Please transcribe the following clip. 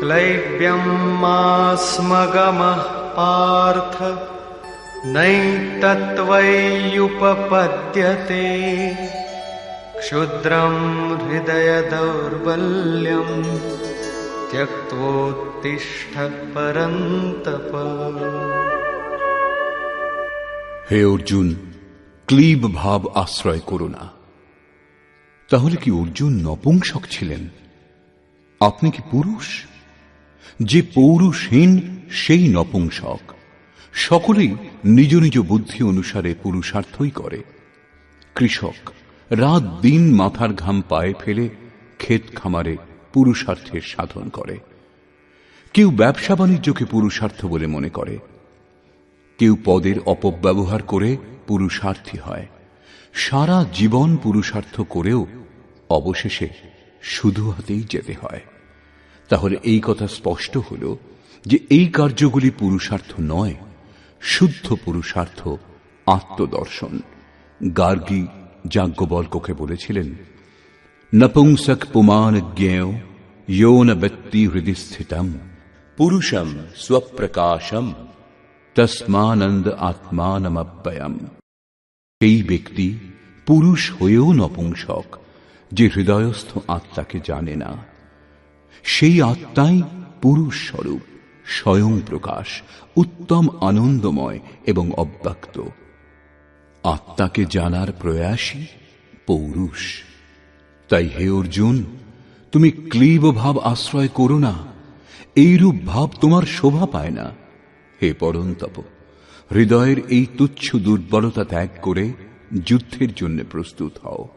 क्लैब्यं मास्मगमः पार्थ नैतत्त्वय्युपपद्यते क्षुद्रं हृदयदौर्बल्यं त्यक्त्वोत्तिष्ठ परन्तप হে অর্জুন ক্লীব ভাব আশ্রয় করো না তাহলে কি অর্জুন নপুংসক ছিলেন আপনি কি পুরুষ যে পৌরুষহীন সেই নপুংসক। সকলেই নিজ নিজ বুদ্ধি অনুসারে পুরুষার্থই করে। কৃষক, রাত দিন মাথার ঘাম পায়ে ফেলে ক্ষেত খামারে পুরুষার্থের সাধন করে। কেউ ব্যবসা বাণিজ্যকে পুরুষার্থ বলে মনে করে। কেউ পদের অপব্যবহার করে পুরুষার্থী হয়। সারা জীবন পুরুষার্থ করেও অবশেষে শুধু হাতেই যেতে হয়। তাহলে এই কথা স্পষ্ট হল যে এই কার্যগুলি পুরুষার্থ নয়, শুদ্ধ পুরুষার্থ আত্মদর্শন। গার্গী যাজ্ঞবল্ককে বলেছিলেন, নপুংসক পুমান জ্ঞেয় যৌন ব্যক্তি হৃদিস্থিতম পুরুষম স্বপ্রকাশম, তসমানন্দ আত্মানমব্যয়ম। সেই ব্যক্তি পুরুষ হয়েও নপুংসক, যে হৃদয়স্থ আত্মাকে জানে না। সেই আত্মাই পুরুষ স্বরূপ স্বয়ং প্রকাশ, উত্তম আনন্দময় এবং অব্যক্ত। আত্মাকে জানার প্রয়াসই পৌরুষ। তাই হে অর্জুন, তুমি ক্লীব ভাব আশ্রয় করো না, এইরূপ ভাব তোমার শোভা পায় না। হে পরন্তপ, হৃদয়ের এই তুচ্ছ দুর্বলতা ত্যাগ করে যুদ্ধের জন্য প্রস্তুত হও।